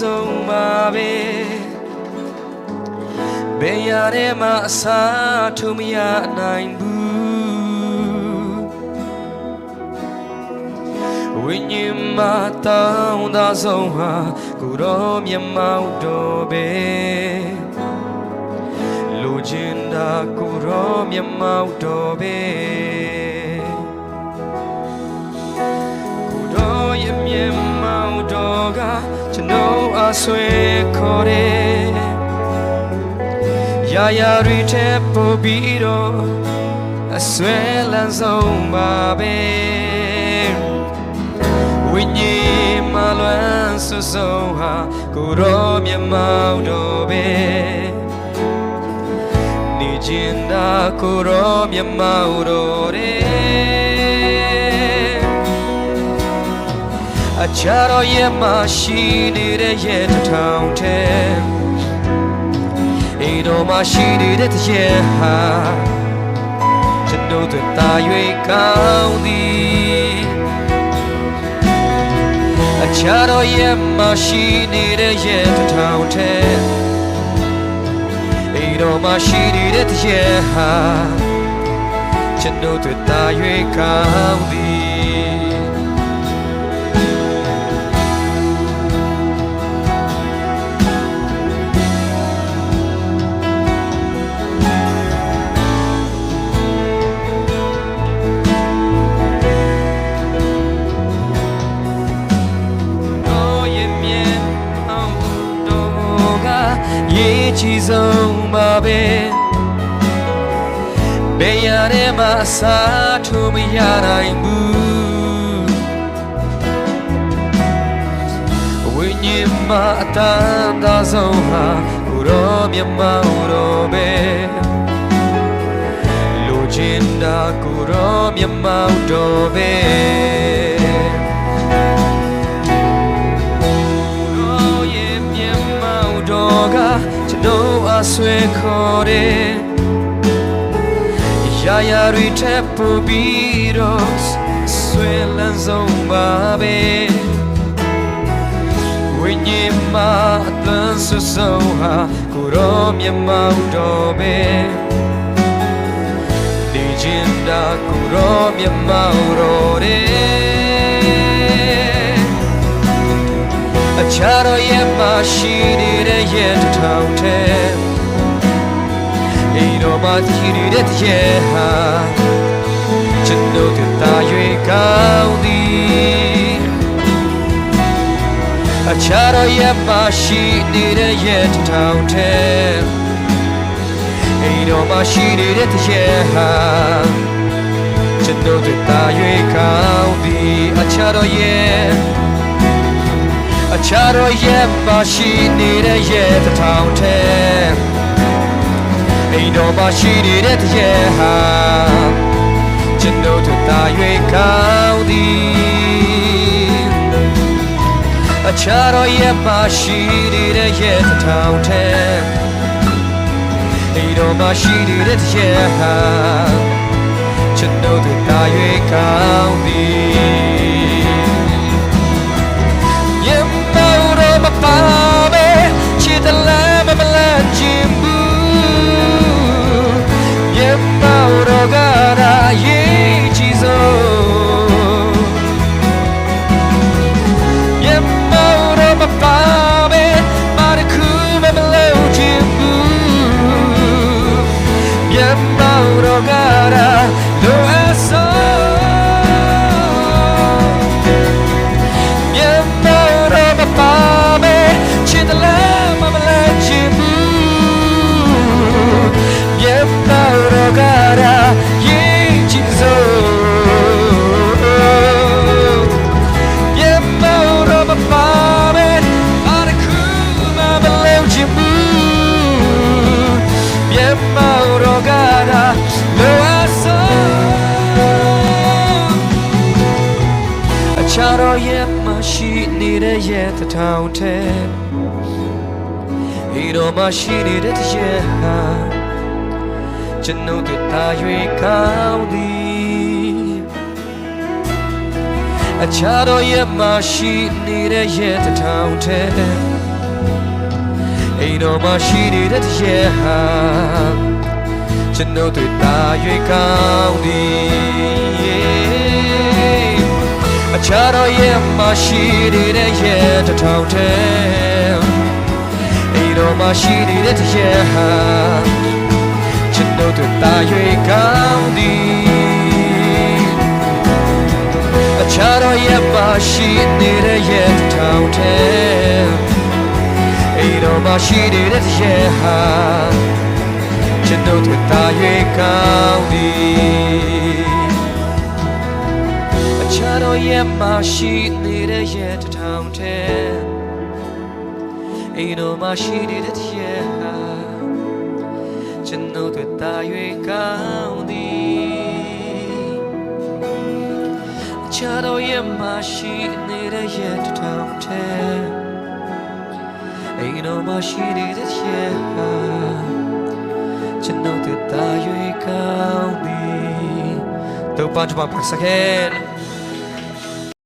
ဆုံးပါပဲဘယ်ရတဲ့မှာအစာထုမရနိုင်ဘူးဝိညာဉ်မှာတောင်းတဆုံးဟာကိုရောမြတ်မောက်တော်ပဲလူချင်းတာကိုရောမြတ်မောက်တော်ပဲ ကကျွန်တော်အဆွေခေါ်တယ်ရာရာတွေထက်ပိုပြီးတော့အဆွဲလန်းဆုံးပါပဲဝိညာဉ်မလွမ်းဆွဆုံးဟာကိုရောမြတ်မောက်တော်ပဲနေခြင်းသာကိုရောမြတ်မောက်တော်တဲ့ အချာတော်ရဲ့မရှိနေတဲ့ရဲ့တစ်ထောင်ထဲအိမ်တော်မရှိနေတဲ့တရဲ့ဟာကျွန်တော်တို့တာ၍ကောင်းသည်အချာတော်ရဲ့မရှိနေတဲ့ရဲ့တစ်ထောင်ထဲအိမ်တော်မရှိနေတဲ့တရဲ့ဟာကျွန်တော်တို့တာ၍ကောင်းသည် ချီဆုံးပါပဲဘယ်ရတဲ့မှာအစားထိုးမရနိုင်ဘူးဝိညာဉ်မှာအတန်သာဆုံးဟာကိုရောမြတ်မောင်တော်ပဲလူချင်းတာကိုရောမြတ်မောင်တော်ပဲ တော်အဆွေခေါ်တယ်ရာရာတွေထပ်ပူပြီးတော့ဆွေလန်းဆုံးပါပဲဝိညာဉ်မှာအသွမ်းဆူဆုံးဟာကိုရောမျက်မှောက်တော်ပဲဒီချင်းတာကိုရောမျက်မှောက်တော်တယ်အချာတော်ရဲ့မရှိနေတဲ့ ရဲ့တစ်ထောင်ထဲအိမ်တော်မှာရှိနေတဲ့တရဲ့ဟာကျွန်တော်တို့တာ၍ကောင်းသည်အချာတော်ရဲ့မရှိနေတဲ့ရဲ့တစ်ထောင်ထဲအိမ်တော်မှာရှိနေတဲ့တရဲ့ဟာကျွန်တော်တို့တာ၍ကောင်းသည်အချာတော်ရဲ့ အချာတော်ရဲ့ပါရှိနေတဲ့ရဲ့တစ်ထောင်ထဲအိမ်တော်ပါရှိနေတဲ့တရဲ့ဟာကျွန်တော်တို့တာ၍ကောင်းသည်အချာတော်ရဲ့ပါရှိနေတဲ့ရဲ့တစ်ထောင်ထဲအိမ်တော်ပါရှိနေတဲ့တရဲ့ဟာကျွန်တော်တို့တာ၍ကောင်းသည် နေတဲ့ရဲ့တထောင်ထဲဟီတော်မရှိနေတဲ့တရဲ့ဟာကျွန်ုပ်တို့တာ၍ကောင်းသည်အချာတော်ရဲ့မရှိနေတဲ့ရဲ့တထောင်ထဲအိမ်တော်မှာရှိနေတဲ့တရေဟာကျွန်တော်တို့တာ၍ကောင်းသည်အ ချားတော်ရဲ့မှာရှိနေတဲ့ရဲ့တစ်ထောင်တည်းအိမ်တော်မှာရှိနေတဲ့တရေဟာကျွန်တော်တို့တာ၍ကောင်းသည်အချားတော်ရဲ့ပါရှိနေတဲ့ရဲ့တစ်ထောင်တည်းအိမ်တော်မှာရှိနေတဲ့ရဲ့ဟာကျွန်တော်တို့တာ၍ကောင်းသည်အချား တော်ရဲ့ပါရှိနေတဲ့ရဲ့တစ်ထောင်တည်းအိမ်တော်မှာရှိနေတဲ့ရဲ့ဟာကျွန်တော်တို့တာ၍ကောင်းသည်ချာတော်ရဲ့မရှိနေတဲ့ရဲ့တထောင်ထဲအိမ်တော်မရှိနေတဲ့ရဲ့ဟာကျွန်တော်တို့တာ၍ကောင်းသည်တော့ပတ်ပါပါစခဲ